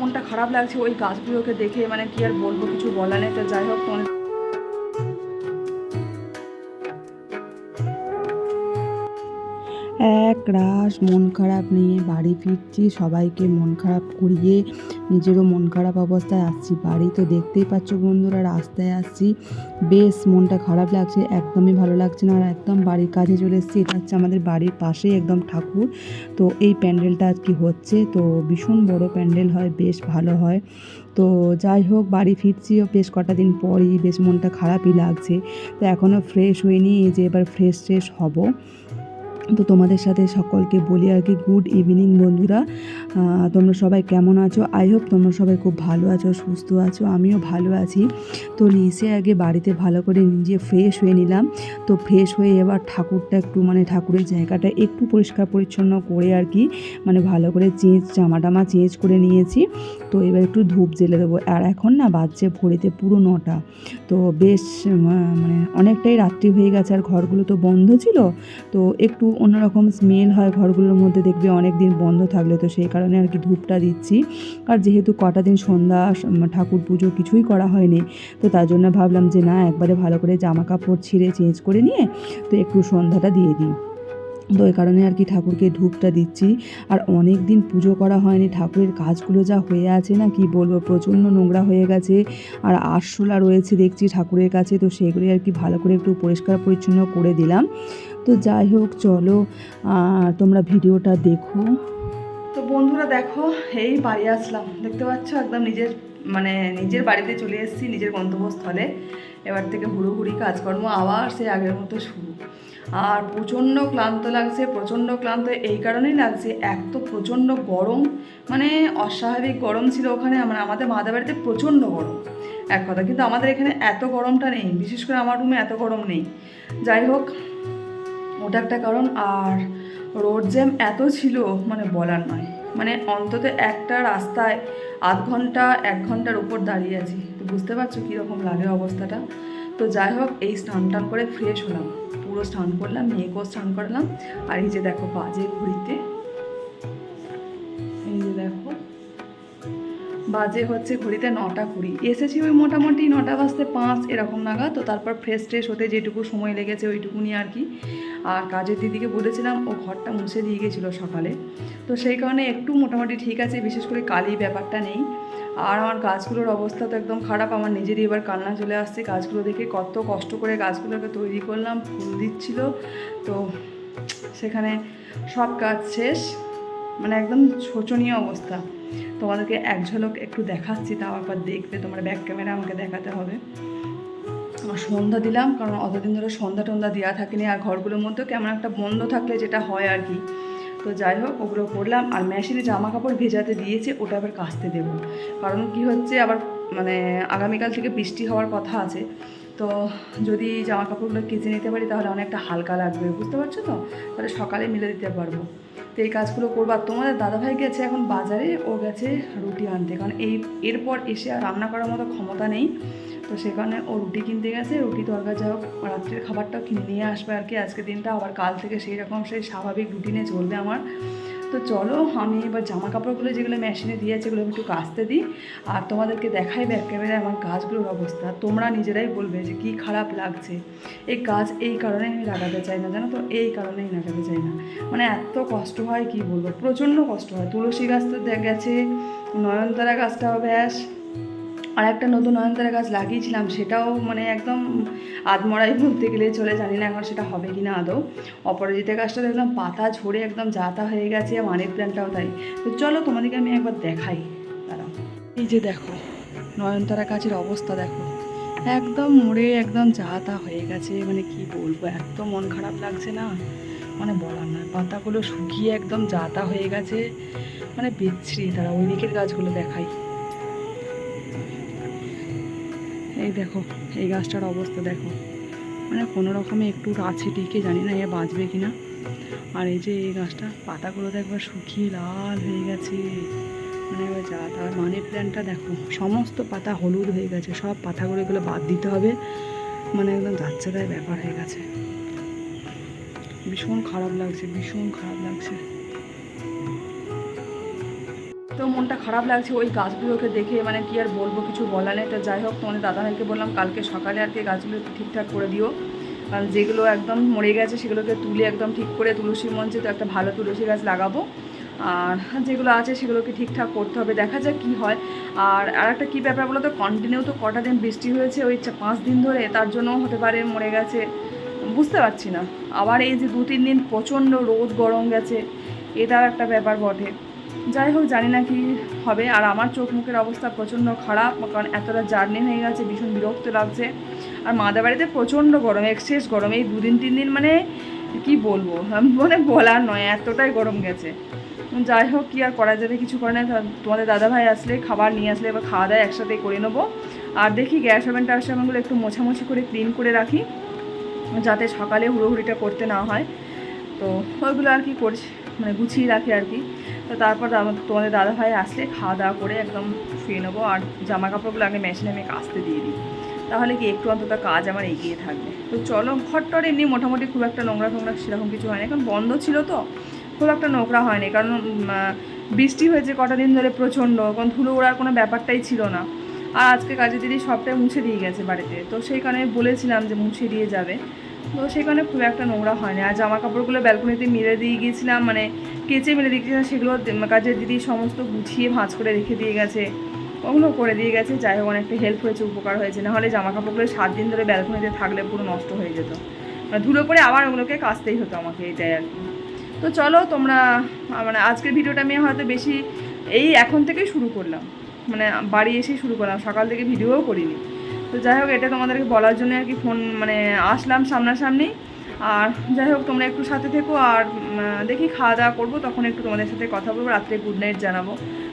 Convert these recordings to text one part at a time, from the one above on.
মনটা খারাপ লাগছে, ওই গাছগুলোকে দেখে মানে কি আর বলব, কিছু বলা নেই। তো যাই হোক এক রাস মন খারাপ নিয়ে বাড়ি ফিরছি, সবাইকে মন খারাপ করিয়ে নিজেরও মন খারাপ অবস্থায় আসছি। বাড়ি তো দেখতেই পাচ্ছ বন্ধুরা, রাস্তায় আসছি। বেশ মনটা খারাপ লাগছে, একদমই ভালো লাগছে না। আর একদম বাড়ির কাজে চলে এসেছি, এটা হচ্ছে আমাদের বাড়ির পাশেই একদম ঠাকুর। তো এই প্যান্ডেলটা আর কি হচ্ছে? তো ভীষণ বড় প্যান্ডেল হয়, বেশ ভালো হয়। তো যাই হোক, বাড়ি ফিরছিও বেশ কটা দিন পরই, বেশ মনটা খারাপই লাগছে। তো এখনও ফ্রেশ হয়নি এই যে এবার ফ্রেশ ট্রেশ হব। তো তোমাদের সাথে সকলকে বলি আর কি গুড ইভিনিং বন্ধুরা। তোমরা সবাই কেমন আছো? আই হোপ তোমরা সবাই খুব ভালো আছো সুস্থ আছো, আমিও ভালো আছি। তো এসে আগে বাড়িতে ভালো করে নিজে ফ্রেশ হয়ে নিলাম। তো ফ্রেশ হয়ে এবার ঠাকুরটা একটু মানে ঠাকুরের জায়গাটা একটু পরিষ্কার পরিচ্ছন্ন করে আর কি মানে ভালো করে চেঞ্জ জামা টামা চেঞ্জ করে নিয়েছি। তো এবার একটু ধূপ জেলে দেবো। আর এখন না বাজছে ভোরেতে পুরো নটা। তো বেশ মানে অনেকটাই রাত্রি হয়ে গেছে আর ঘরগুলো তো বন্ধ ছিল। তো একটু অন্যরকম স্মেল হয় ঘরগুলোর মধ্যে, দেখবে অনেক দিন বন্ধ থাকলে তো সেই কারণে আর কি ধূপটা দিচ্ছি। আর যেহেতু কটা দিন সন্ধ্যা ঠাকুর পুজো কিছুই করা হয়নি, তো তার জন্য ভাবলাম যে না, একবারে ভালো করে জামা কাপড় ছিঁড়ে চেঞ্জ করে নিয়ে তো একটু সন্ধ্যাটা দিয়ে দিই। তো এই কারণে আর কি ঠাকুরকে ধূপটা দিচ্ছি। আর অনেক দিন পুজো করা হয়নি, ঠাকুরের কাজগুলো যা হয়ে আছে না, কি বলব, প্রচণ্ড নোংরা হয়ে গেছে। আর আরশোলা রয়েছে দেখছি ঠাকুরের কাছে, তো সেগুলি আর কি ভালো করে একটু পরিষ্কার পরিচ্ছন্ন করে দিলাম। তো যাই হোক, চলো তোমরা ভিডিওটা দেখো। তো বন্ধুরা দেখো, এই বাড়ি আসলাম। দেখতে পাচ্ছ, একদম নিজের মানে নিজের বাড়িতে চলে এসেছি, নিজের গন্তব্যস্থলে। এবার থেকে হুড়োহুড়ি কাজকর্ম আবার সে আগের মতো শুরু। আর প্রচণ্ড ক্লান্ত লাগছে, প্রচণ্ড ক্লান্ত, এই কারণেই লাগছে এক তো প্রচণ্ড গরম। মানে অস্বাভাবিক গরম ছিল ওখানে মানে আমাদের মাদের বাড়িতে প্রচণ্ড গরম। এক কথা, কিন্তু আমাদের এখানে এত গরমটা নেই, বিশেষ করে আমার রুমে এত গরম নেই। যাই হোক ওটা একটা কারণ, আর রোড জ্যাম এত ছিল মানে বলার নয়। মানে অন্তত একটা রাস্তায় আধ ঘণ্টা, এক ঘণ্টার উপর দাঁড়িয়ে আছি। তো বুঝতে পারছ কীরকম লাগে অবস্থাটা? তো যাই হোক, এই স্নান টান করে ফ্রেশ হলাম। পুরো স্নান করলাম, মেয়েকেও স্নান করলাম। আর এই যে দেখো বাজে ঘুরিতে বাজে হচ্ছে ঘড়িতে নটা কুড়ি। এসেছি ওই মোটামুটি নটা বাজতে পাঁচ এরকম নাগাদ, তো তারপর ফ্রেশ ট্রেশ হতে যেটুকু সময় লেগেছে ওইটুকুনি আর কি। আর কাজের দিদিকে বলেছিলাম, ও ঘরটা মুছে দিয়ে গেছিল সকালে। তো সেই কারণে একটু মোটামুটি ঠিক আছে, বিশেষ করে কালি ব্যাপারটা নেই। আর আমার গাছগুলোর অবস্থা তো একদম খারাপ, আমার নিজেরই এবার কান্না চলে আসছে। গাছগুলো দেখে কত কষ্ট করে গাছগুলোকে তৈরি করলাম, ফুল দিচ্ছিল। তো সেখানে সব কাজ শেষ মানে একদম শোচনীয় অবস্থা। তোমাদেরকে এক ঝলক একটু দেখাচ্ছি, তাও একবার দেখবে তোমার ব্যাক ক্যামেরা আমাকে দেখাতে হবে। সন্ধ্যা দিলাম, কারণ অতদিন ধরে সন্ধ্যা টন্ধ্যা দেওয়া থাকেনি, আর ঘরগুলোর মধ্যেও কেমন একটা বন্ধ থাকলে যেটা হয় আর কি। তো যাই হোক, ওগুলো করলাম, আর মেশিনে জামা কাপড় ভেজাতে দিয়েছে, ওটা আবার কাচতে দেবো। কারণ কি হচ্ছে, আবার মানে আগামীকাল থেকে বৃষ্টি হওয়ার কথা আছে তো যদি জামা কাপড়গুলো কেচে নিতে পারি, তাহলে অনেকটা হালকা লাগবে, বুঝতে পারছ তো? তাহলে সকালে মিলে দিতে পারব। তো এই কাজগুলো করব। আর তোমাদের দাদাভাই গেছে এখন বাজারে, ও গেছে রুটি আনতে। কারণ এই, এরপর এসে আর রান্না করার মতো ক্ষমতা নেই। তো সেখানে ও রুটি কিনতে গেছে, রুটি তরকার যা হোক, রাত্রের খাবারটাও কিনে নিয়ে আসবে আর কি। আজকে দিনটা আবার কাল থেকে সেই রকম সেই স্বাভাবিক রুটিনে চলবে আমার। তো চলো, আমি এবার জামা কাপড়গুলো যেগুলো মেশিনে দিয়ে আছে, এগুলো একটু কাচতে দিই। আর তোমাদেরকে দেখাই ব্যাক ক্যামেরায় আমার গাছগুলোর অবস্থা। তোমরা নিজেরাই বলবে যে কী খারাপ লাগছে। এই গাছ এই কারণে আমি লাগাতে চাই না, জানো তো? এই কারণেই লাগাতে চাই না। মানে এত কষ্ট হয়, কি বলব? প্রচণ্ড কষ্ট হয়। তুলসী গাছ তো গেছে, নয়নতারা গাছটাও ব্যাস। আর একটা নতুন নয়নতারা গাছ লাগিয়েছিলাম, সেটাও মানে একদম আধমরাই বলতে গেলে চলে, জানি না এখন সেটা হবে কি না আদৌ। অপরাজিতা গাছটা দেখলাম পাতা ঝরে একদম জাতা হয়ে গেছে মানি প্ল্যান্টটাও তাই। তো চলো তোমাদেরকে আমি একবার দেখাই। দাঁড়াও। এই যে দেখো, নয়নতারা গাছের অবস্থা দেখো। একদম মরে একদম জাতা হয়ে গেছে মানে কি বলব, এত মন খারাপ লাগছে না? মানে বলার নয়, পাতাগুলো শুকিয়ে একদম জাতা হয়ে গেছে। মানে বিচ্ছিরি তারা ওই দিকের গাছগুলো দেখাই। এই দেখো, এই গাছটার অবস্থা দেখো। মানে কোনো রকমে একটু আছে টিকে, জানি না এ বাঁচবে কি না আর এই যে এই গাছটা, পাতাগুলো তো একবার শুকিয়ে লাল হয়ে গেছে। মানে এবার যা, তার মানি প্ল্যান্টটা দেখো, সমস্ত পাতা হলুদ হয়ে গেছে, সব পাতাগুলো এগুলো বাদ দিতে হবে। মানে একদম তাই ব্যাপার হয়ে গেছে। ভীষণ খারাপ লাগছে, ভীষণ খারাপ লাগছে। তো মনটা খারাপ লাগছে ওই গাছগুলোকে দেখে মানে কি আর বলব, কিছু বলা নেই। তো যাই হোক, তোমাদের দাদাভাইকে বললাম, কালকে সকালে আর কি গাছগুলো ঠিকঠাক করে দিও। কারণ যেগুলো একদম মরে গেছে, সেগুলোকে তুলে একদম ঠিক করে তুলসী মঞ্চে তো একটা ভালো তুলসী গাছ লাগাবো। আর যেগুলো আছে, সেগুলোকে ঠিকঠাক করতে হবে। দেখা যাক কী হয়। আর আর একটা কী ব্যাপার বলো তো? কন্টিনিউ তো কটা দিন বৃষ্টি হয়েছে, ওই পাঁচ দিন ধরে। তার জন্য হতে পারে মরে গেছে। বুঝতে পারছি না। আবার এই যে দু তিন দিন প্রচণ্ড রোদ গরম গেছে, এটাও একটা ব্যাপার বটে। যাই হোক, জানি না কি হবে। আর আমার চোখ মুখের অবস্থা প্রচণ্ড খারাপ, কারণ এতটা জার্নি হয়ে গেছে, ভীষণ বিরক্ত লাগছে। আর মাদের বাড়িতে প্রচণ্ড গরম এক্সেস গরম। এই দুদিন, তিন দিন মানে কি বলব? মানে বলার নয়, এতটাই গরম গেছে। যাই হোক, কি আর করা যাবে? কিছু করে না তোমাদের দাদাভাই আসলে খাবার নিয়ে আসলে এবার খাওয়া দাওয়া একসাথে করে নেব। আর দেখি গ্যাস ওভেন ট্যাস ওভেনগুলো একটু মোছামুছি করে ক্লিন করে রাখি, যাতে সকালে হুড়োহুড়িটা করতে না হয়। তো ওইগুলো আর কি করছি মানে গুছিয়ে রাখি আর কি। তো তারপর তোমাদের দাদাভাই আসলে খাওয়া দাওয়া করে একদম শুয়ে নেব। আর জামা কাপড়গুলো আগে মেশিনে আমি কাচতে দিয়ে দিই। তাহলে কি একটু অন্তত কাজ আমার এগিয়ে থাকবে। তো চলো, ঘরটর এমনি মোটামুটি খুব একটা নোংরা ফোংরা সেরকম কিছু হয় না এখন বন্ধ ছিল তো, খুব একটা নোংরা হয়নি। কারণ বৃষ্টি হয়েছে কটা দিন ধরে প্রচণ্ড। কারণ ধুলো ওড়ার কোনো ব্যাপারটাই ছিল না। আর আজকে কাজে দিদি সবটাই মুছে দিয়ে গেছে বাড়িতে। তো সেই কারণে বলেছিলাম যে মুছে দিয়ে যাবে। তো সেই কারণে খুব একটা নোংরা হয়নি। আর জামা কাপড়গুলো ব্যালকনিতে মেলে দিয়ে গিয়েছিলাম মানে কেচে মেলে দিয়ে গেছিলাম সেগুলো কাজের দিদি সমস্ত গুছিয়ে ভাঁজ করে রেখে দিয়ে গেছে। ওগুলো করে দিয়ে গেছে, যাই হোক, অনেকটা হেল্প হয়েছে, উপকার হয়েছে। নাহলে জামা কাপড়গুলো সাত দিন ধরে ব্যালকনিতে থাকলে পুরো নষ্ট হয়ে যেত। মানে ধুলো পরে আবার ওগুলোকে কাচতেই হতো আমাকে, এটাই আর কি। তো চলো, তোমরা মানে আজকের ভিডিওটা আমি হয়তো বেশি এই এখন থেকেই শুরু করলাম। মানে বাড়ি এসেই শুরু করলাম, সকাল থেকে ভিডিওও করিনি। তো যাই হোক, এটা তোমাদেরকে বলার জন্য আর কি ফোন মানে আসলাম সামনাসামনি। আর যাই হোক, তোমরা একটু সাথে থেকো আর দেখি খাওয়া দাওয়া করব, তখন একটু তোমাদের সাথে কথা বলব, রাত্রে গুড নাইট জানাব।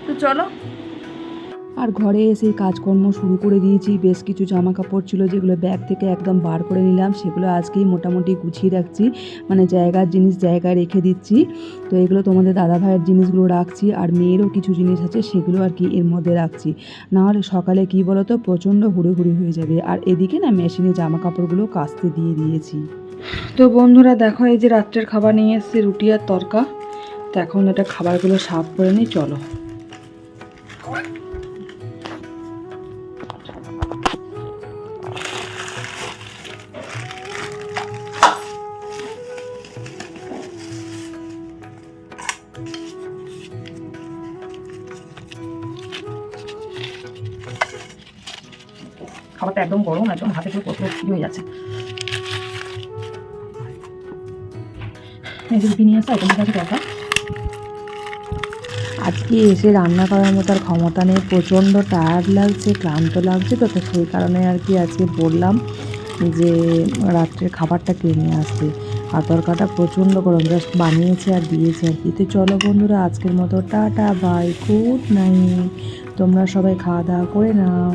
তো চলো আর ঘরে এসে কাজকর্ম শুরু করে দিয়েছি। বেশ কিছু জামা কাপড় ছিল যেগুলো ব্যাগ থেকে একদম বার করে নিলাম। সেগুলো আজকেই মোটামুটি গুছিয়ে রাখছি। মানে জায়গার জিনিস জায়গায় রেখে দিচ্ছি। তো এগুলো তোমাদের দাদা ভাইয়ের জিনিসগুলো রাখছি আর মেয়েরও কিছু জিনিস আছে সেগুলো আর কি এর মধ্যে রাখছি। নাহলে সকালে কি বলো তো প্রচণ্ড হুড়োহুড়ি হয়ে যাবে। আর এদিকে না মেশিনে জামা কাপড়গুলো কাচতে দিয়ে দিয়েছি। তো বন্ধুরা দেখো, এই যে রাত্রের খাবার নিয়ে এসেছি, রুটি আর তরকা। তো এখন এটা খাবারগুলো সাফ করে নিই, চলো। খাবারটা একদম গরম, একদম হাতে করে কত হয়ে যাচ্ছে। আজকে এসে রান্না করার মতো আর ক্ষমতা নেই, প্রচণ্ড টায়ার্ড লাগছে, ক্লান্ত লাগছে, তো তো সেই কারণে আর কি আজকে বললাম যে রাত্রের খাবারটা কিনে আসতে আর তরকাটা প্রচণ্ড গরম জাস্ট বানিয়েছে আর দিয়েছে আর কি। তো চলো বন্ধুরা, আজকের মতো টাটা বাই গুড নাইট তোমরা সবাই খাওয়া দাওয়া করে নাও।